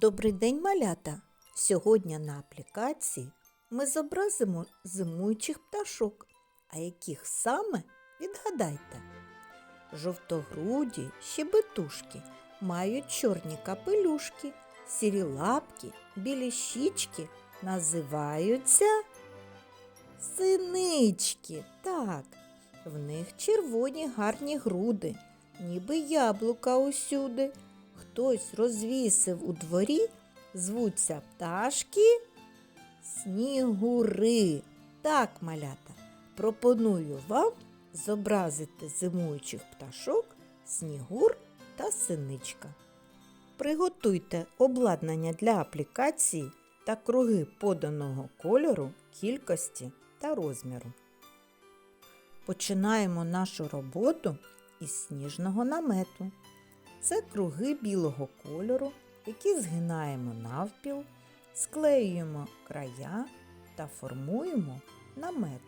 Добрий день, малята! Сьогодні на аплікації ми зобразимо зимуючих пташок. А яких саме відгадайте? Жовтогруді щебетушки мають чорні капелюшки, сірі лапки, білі щічки називаються синички. Так, в них червоні гарні груди, ніби яблука усюди. Хтось розвісив у дворі, звуться пташки снігури. Так, малята, пропоную вам зобразити зимуючих пташок снігур та синичка. Приготуйте обладнання для аплікації та круги поданого кольору, кількості та розміру. Починаємо нашу роботу із сніжного намету. Це круги білого кольору, які згинаємо навпіл, склеюємо края та формуємо намет.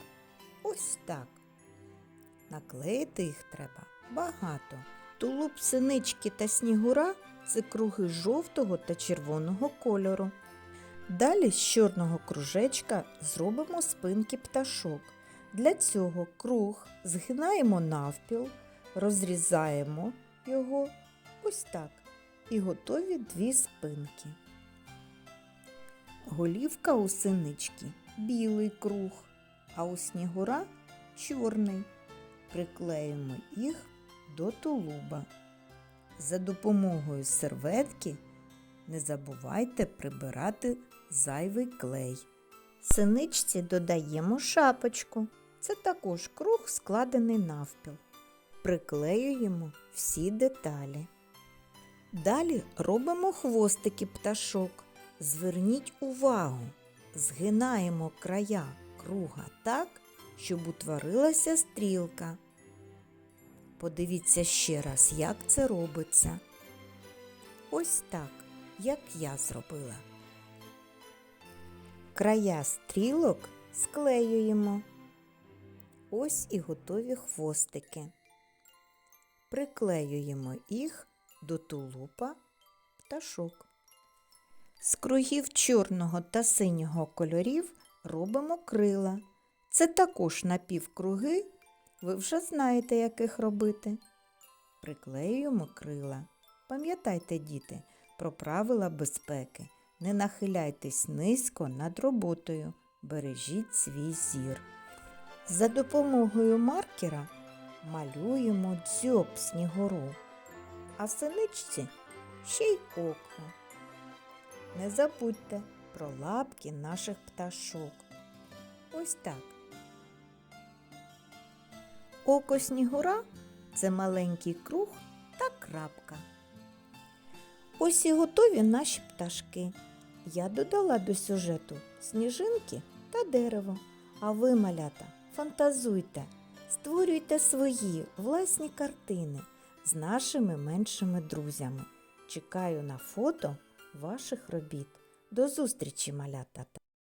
Ось так. Наклеїти їх треба багато. Тулуб синички та снігура це круги жовтого та червоного кольору. Далі з чорного кружечка зробимо спинки пташок. Для цього круг згинаємо навпіл, розрізаємо його ось так. І готові дві спинки. Голівка у синички білий круг, а у снігура чорний. Приклеїмо їх до тулуба. За допомогою серветки не забувайте прибирати зайвий клей. Синичці додаємо шапочку. Це також круг складений навпіл. Приклеюємо всі деталі. Далі робимо хвостики пташок. Зверніть увагу, згинаємо края круга так, щоб утворилася стрілка. Подивіться ще раз, як це робиться. Ось так, як я зробила. Края стрілок склеюємо. Ось і готові хвостики. Приклеюємо їх до тулупа пташок. З кругів чорного та синього кольорів робимо крила. Це також напівкруги. Ви вже знаєте, яких робити. Приклеюємо крила. Пам'ятайте, діти, про правила безпеки. Не нахиляйтесь низько над роботою. Бережіть свій зір. За допомогою маркера малюємо дзьоб снігуру, а синичці ще й око. Не забудьте про лапки наших пташок. Ось так. Око снігура це маленький круг та крапка. Ось і готові наші пташки. Я додала до сюжету сніжинки та дерево. А ви, малята, фантазуйте, створюйте свої власні картини з нашими меншими друзями. Чекаю на фото ваших робіт. До зустрічі, малята та